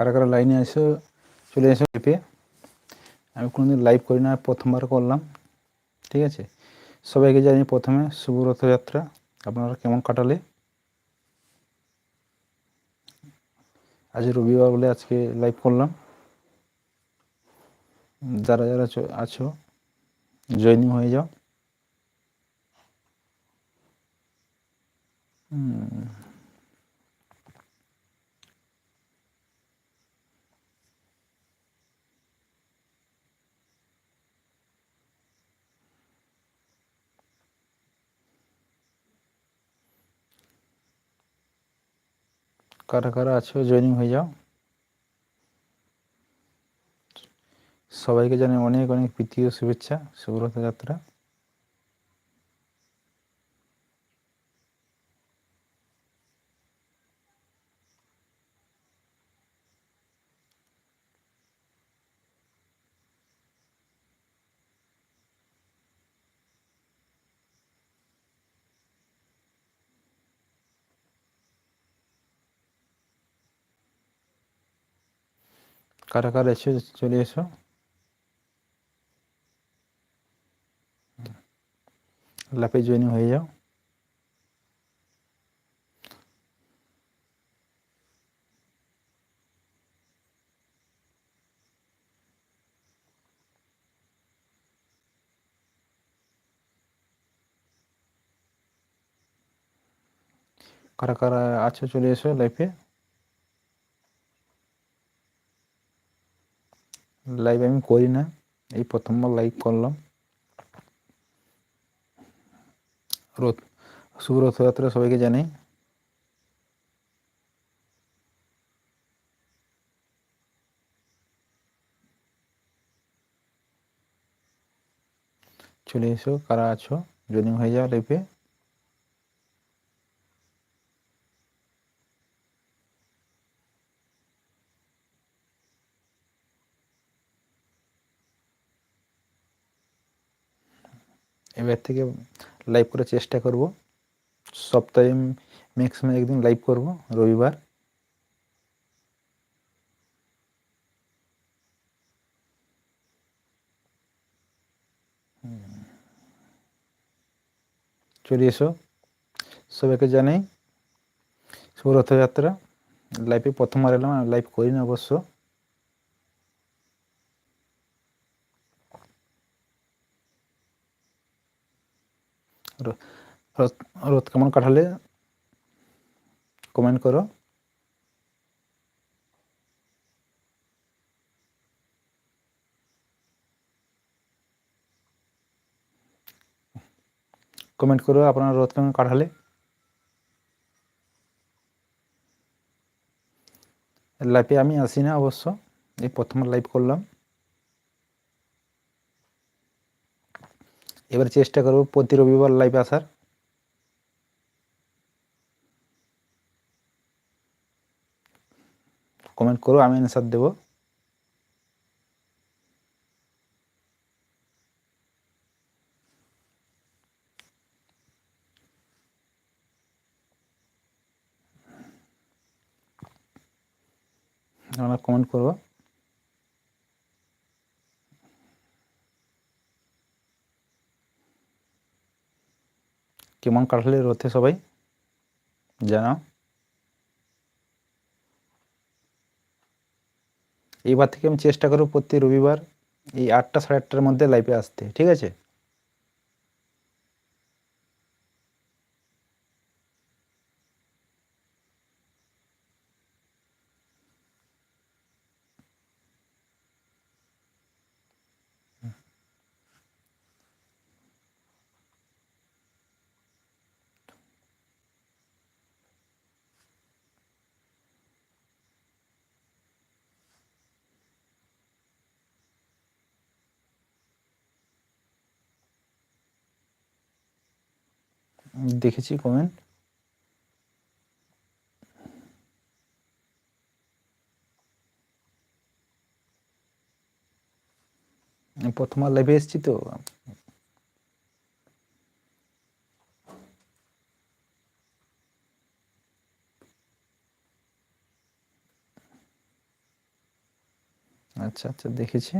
কারা কারা লাইনে এসো চলে এসো এপে আমি কোনোদিন লাইভ করি না প্রথমবার করলাম ঠিক আছে? সবাইকে জানি প্রথমে শুভ রথযাত্রা আপনারা কেমন কাটালে? আজ রবিবার বলে আজকে লাইভ করলাম। যারা যারা আছো জয়েনিং হয়ে যাও। হুম, কারা কারা আছো জয়েনিং হয়ে যাও। সবাইকে জানাই অনেক অনেক প্রীতি ও শুভেচ্ছা শুভ কারা কারা এসো চলে এসো লাপে জয়েনিং হয়ে যাও কারা কারা আছো চলে এসো লাইফে লাইভ আমি করি না। এই প্রথমবার লাইভ করলাম। রথ শুভ রথযাত্রা সবাইকে জানাই। চলে এসো, কারা আছো জয়েনিং হয়ে যাও লাইভে এবার থেকে লাইভ করার চেষ্টা করব। সপ্তাহে ম্যাক্সিমাম একদিন লাইভ করব, রবিবার। চলে এসো। সবাইকে জানাই শুভ রথযাত্রা লাইভে প্রথমবার এলাম লাইভ করি না অবশ্য। রথ কেমন কাটালে? কমেন্ট করো। কমেন্ট করো আপনার রথ কেমন কাটালে। লাইভে আমি আসি না অবশ্য, এই প্রথম লাইভ করলাম। এবার চেষ্টা করব প্রতি রবিবার লাইভ আসার। কমেন্ট করো আমি অ্যান্সার দেবো। তোমরা কমেন্ট করব। কেমন কাটলে রথে সবাই? জানাও। এইবার থেকে আমি চেষ্টা করব প্রতি রবিবার এই আটটা সাড়ে আটটার মধ্যে লাইভে আসতে, ঠিক আছে? দেখেছি কমেন্ট প্রথমবার লাইভে এসেছি তো। আচ্ছা আচ্ছা দেখেছি।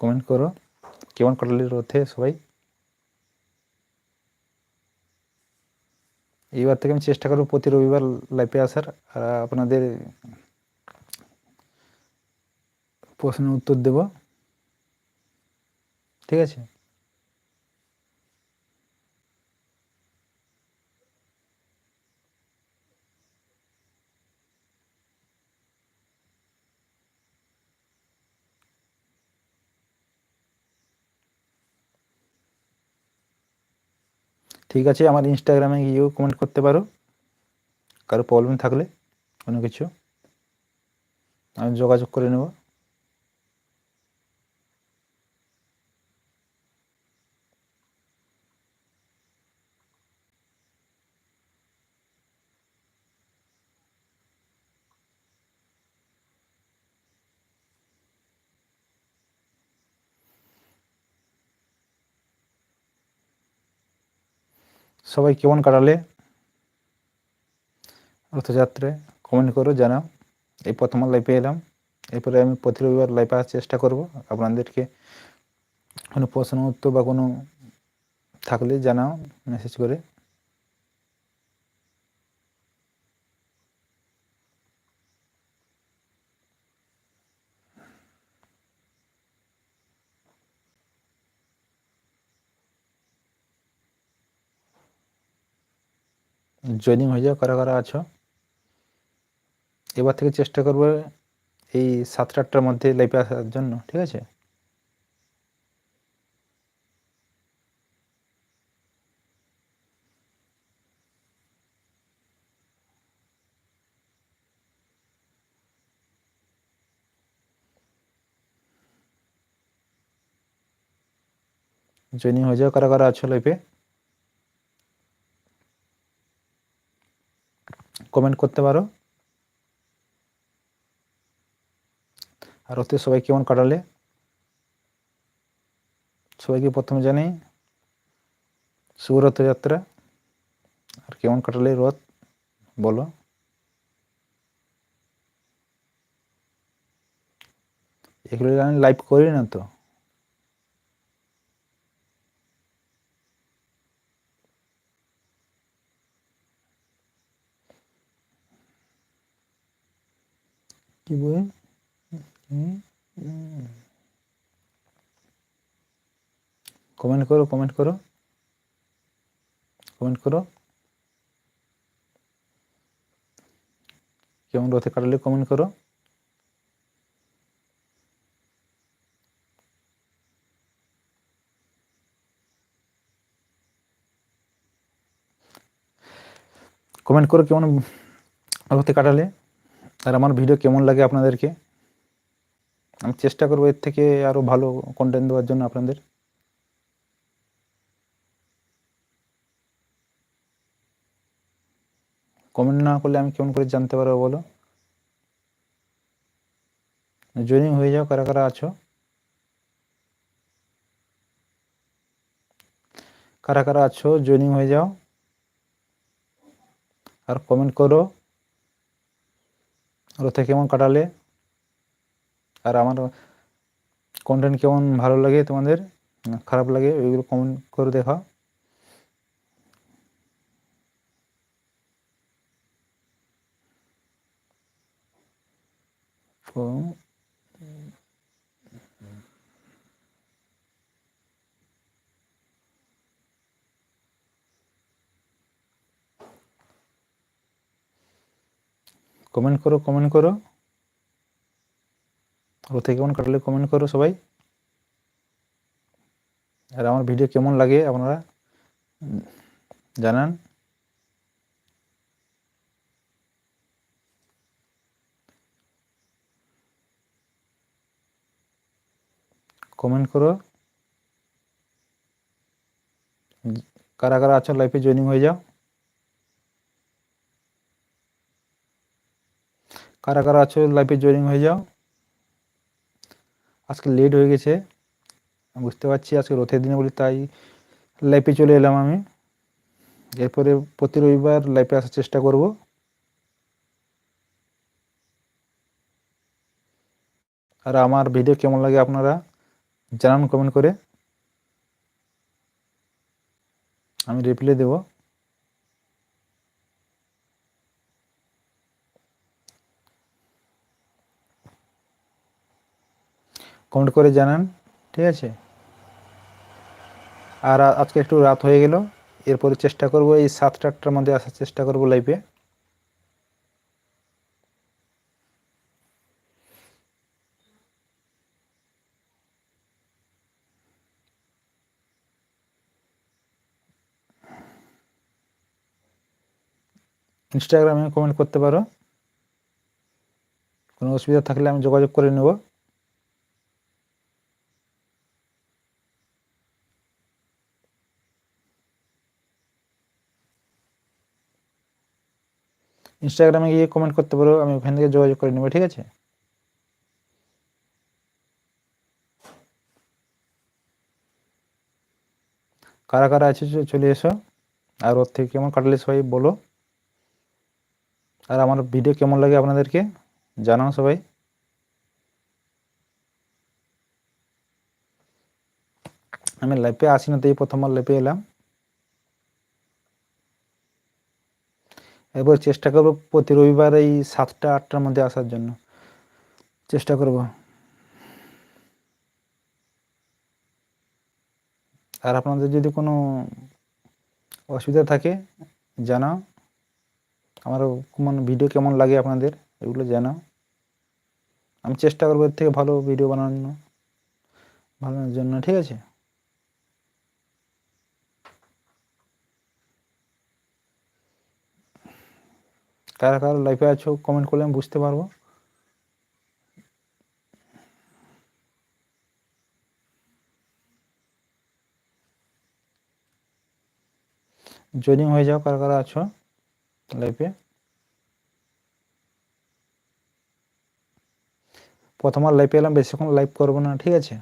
কমেন্ট করো। কেমন কটালি রথে সবাই? এইবার থেকে আমি চেষ্টা করব প্রতি রবিবার লাইফে আসার। আর আপনাদের প্রশ্নের উত্তর দেব। ঠিক আছে? ঠিক আছে, আমার ইনস্টাগ্রামে গিয়েও কমেন্ট করতে পারো। কারও প্রবলেম থাকলে, কোনো কিছু। আমি যোগাযোগ করে নেব। সবাই কেমন কাটালে? রথযাত্রায় কমেন্ট করো জানাও। এই প্রথম লাইফে এলাম। এরপরে আমি প্রতি রবিবার লাইফে আসার চেষ্টা করব। আপনাদেরকে কোনো প্রশ্ন, উত্তর বা কোনো থাকলে জানাও মেসেজ করে। জয়েনিং হয়ে যাও কারা কারা আছো। এবার থেকে চেষ্টা করব এই সাতটা আটটার মধ্যে লাইভে আসার জন্য, ঠিক আছে? জয়েনিং হয়ে যাও কারা কারা আছো লাইভে কমেন্ট করতে পারো। আর ওতে সবাই কেমন কাটালে? সবাইকে প্রথমে জানাই শুভ রথযাত্রা আর কেমন কাটালে রথ? বলো। এগুলো আমি লাইভ করি না তো। কি বই কমেন্ট করো কমেন্ট করো। কমেন্ট করো। কেমন রথে কাটালে কমেন্ট করো। কমেন্ট করো কেমন রথে কাটালে। আর আমার ভিডিও কেমন লাগে আপনাদেরকে? আমি চেষ্টা করব এর থেকে আরও ভালো কন্টেন্ট দেওয়ার জন্য আপনাদের। কমেন্ট না করলে আমি কেমন করে জানতে পারব বলো? জয়েনিং হয়ে যাও, কারা কারা আছো? কারা কারা আছো? জয়েনিং হয়ে যাও। আর কমেন্ট করো। রথে কেমন কাটালে? আর আমার কন্টেন্ট কেমন ভালো লাগে তোমাদের? খারাপ লাগে ওইগুলো কমেন্ট করে দেখা কমেন্ট করো কমেন্ট করো। রথে কেমন কাটলে কমেন্ট করো সবাই। আর আমার ভিডিও কেমন লাগে আপনারা জানান। কমেন্ট করো। কারা কারা আছো লাইফে জয়েনিং হয়ে যাও। কারা কারা আছো লাইফে জয়েনিং হয়ে যাও। আজকে লেট হয়ে গেছে বুঝতে পারছি আজকে রথের দিনে বলি, তাই লাইফে চলে এলাম আমি। এরপরে প্রতি রবিবার লাইফে আসার চেষ্টা করব। আর আমার ভিডিও কেমন লাগে আপনারা জানান কমেন্ট করে। আমি রিপ্লাই দেব। কমেন্ট করে জানান, ঠিক আছে? আর আজকে একটু রাত হয়ে গেল, এরপরে চেষ্টা করব এই সাতটা আটটার মধ্যে আসার চেষ্টা করব লাইভে ইনস্টাগ্রামে কমেন্ট করতে পারো। কোনো অসুবিধা থাকলে আমি যোগাযোগ করে নেব। ইনস্টাগ্রামে গিয়ে কমেন্ট করতে পারো আমি ওখান থেকে যোগাযোগ করে নেব, ঠিক আছে? কারা কারা আছে চলে এসো, আর ওর থেকে কেমন কাটলে সবাই বলো। আর আমার ভিডিও কেমন লাগে আপনাদেরকে, জানাও সবাই। আমি লাইফে আসি না তো এই প্রথমবার লাইফে এলাম। এবার চেষ্টা করব প্রতি রবিবার এই সাতটা, আটটার মধ্যে আসার জন্য। চেষ্টা করব। আর আপনাদের যদি কোনো অসুবিধা থাকে, জানাও। আমার মানে ভিডিও কেমন লাগে আপনাদের, এগুলো জানাও। আমি চেষ্টা করব এর থেকে ভালো ভিডিও বানানো বানানোর জন্য, ঠিক আছে? কারা কারা লাইফে আছো কমেন্ট করলে আমি বুঝতে পারব। জয়েনিং হয়ে যাও, কারা কারা আছো লাইফে প্রথম আর লাইফে এলাম, বেশিক্ষণ লাইভ করব না, ঠিক আছে?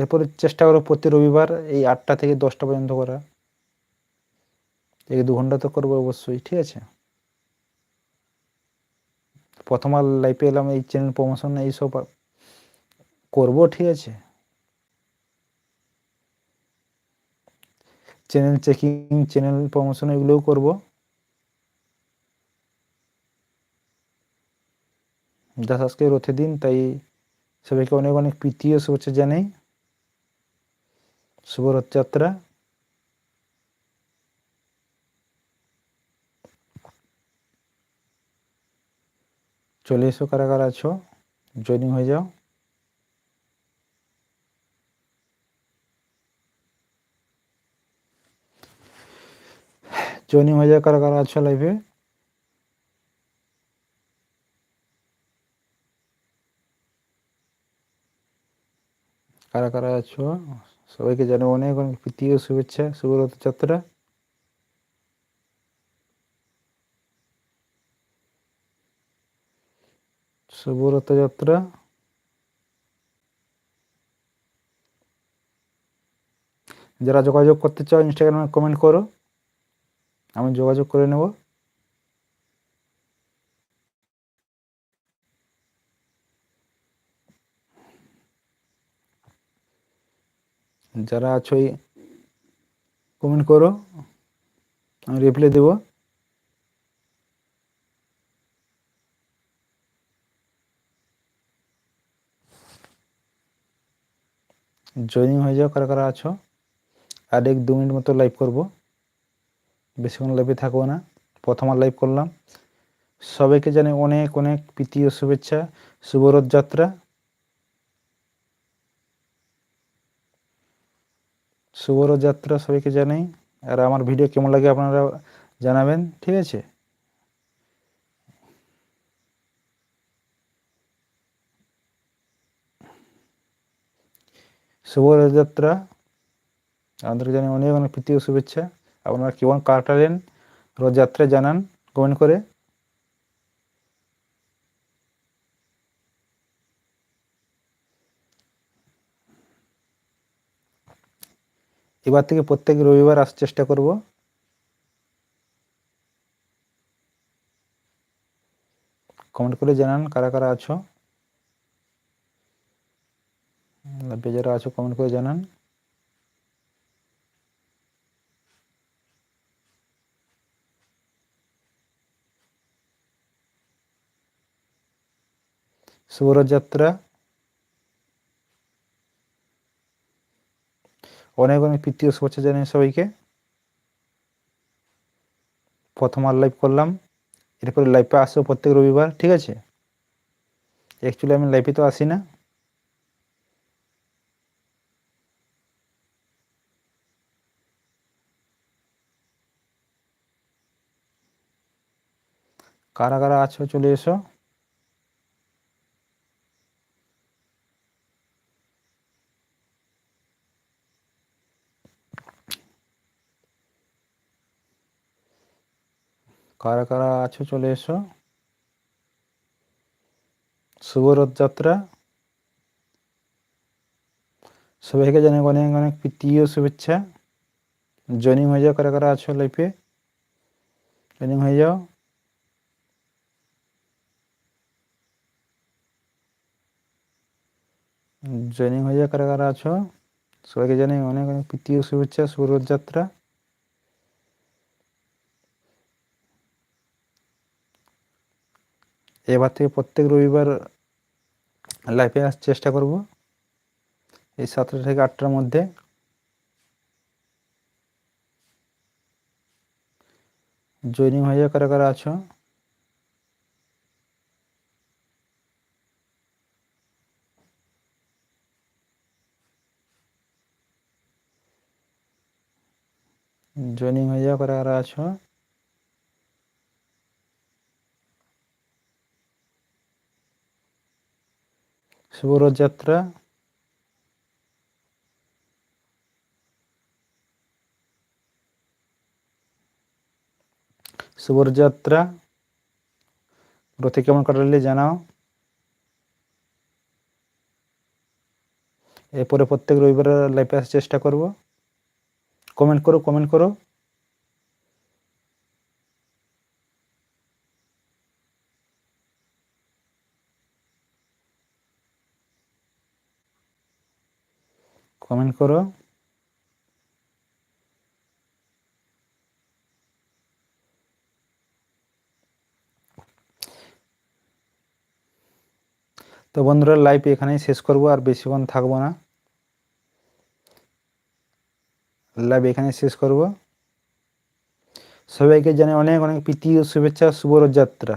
এরপরে চেষ্টা করব প্রতি রবিবার এই আটটা থেকে দশটা পর্যন্ত করা এই দু ঘণ্টা তো করব অবশ্যই, ঠিক আছে? প্রথমবার লাইভে এলাম, এই চ্যানেল প্রমোশন এইসব করব, ঠিক আছে? চ্যানেল চেকিং চ্যানেল প্রমোশন এগুলোও করব। দাস আজকে রথের দিন, তাই সবাইকে অনেক অনেক প্রীতি ও শুভেচ্ছা জানাই। শুভ রথযাত্রা চলে এসো কারা কারা আছো জয়েনিং হয়ে যাও। জয়েনিং হয়ে যাও কারা কারা আছো লাইভে কারা কারা আছো, সবাইকে জানাই অনেক অনেক প্রীতি ও শুভেচ্ছা শুভ শুভ রথযাত্রা যারা যোগাযোগ করতে চাও ইনস্টাগ্রামে কমেন্ট করো। আমি যোগাযোগ করে নেব। যারা আছো কমেন্ট করো। আমি রিপ্লাই দেবো। জয়েনিং হয়ে যাও, কারা কারা আছো? আর এক দু মিনিট মতো লাইভ করব। বেশিক্ষণ লাইভে থাকব না। প্রথমবার লাইভ করলাম। সবাইকে জানাই অনেক অনেক প্রীতি ও শুভেচ্ছা। শুভ রথযাত্রা শুভ রথযাত্রা সবাইকে জানাই। আর আমার ভিডিও কেমন লাগে আপনারা জানাবেন, ঠিক আছে? শুভ রথযাত্রা আমাদেরকে অনেক অনেক প্রীতি ও শুভেচ্ছা। আপনারা কেমন কাটালেন রথযাত্রা জানান, কমেন্ট করে। এবার থেকে প্রত্যেক রবিবার আসার চেষ্টা করব। কমেন্ট করে জানান, কারা কারা আছো? লাইভে যারা আছো, কমেন্ট করে জানান। শুভরথযাত্রা অনেক অনেক প্রীতি শুভেচ্ছা জানাই সবাইকে। প্রথম আর লাইভ করলাম। এরপরে লাইভে আসব প্রত্যেক রবিবার, ঠিক আছে? অ্যাকচুয়ালি আমি লাইভে তো আসি না। কারা কারা আছো, চলে এসো। কারা কারা আছো, চলে এসো। শুভ রথযাত্রা সবাইকে জানাই অনেক অনেক প্রীতি ও শুভেচ্ছা। জয়েনিং হয়ে যাও, কারা কারা আছো লাইফে জয়েনিং হয়ে যাও। জয়েনিং হয়ে যাও কারা কারা আছো? সবাইকে জানাই অনেক অনেক প্রীতি ও শুভেচ্ছা, শুভ রথযাত্রা। এবার থেকে প্রত্যেক রবিবার লাইফে আসার চেষ্টা করব। এই সাতটা থেকে আটটার মধ্যে। জয়েনিং হয়ে যাও কারা কারা আছো? জয়েনিং হয়ে যাও কারা কারা আছো। শুভ রথযাত্রা শুভ রথযাত্রা রথে কেমন কাটালে জানাও। এরপরে প্রত্যেক রবিবার লাইভে আসার চেষ্টা করব। কমেন্ট করো কমেন্ট করো। কমেন্ট করো। তো বন্ধুরা লাইভ এখানেই শেষ করব, আর বেশিক্ষণ থাকব না। লাইভ এখানে শেষ করব। সবাইকে জানাই অনেক অনেক প্রীতি ও শুভেচ্ছা শুভ রথযাত্রা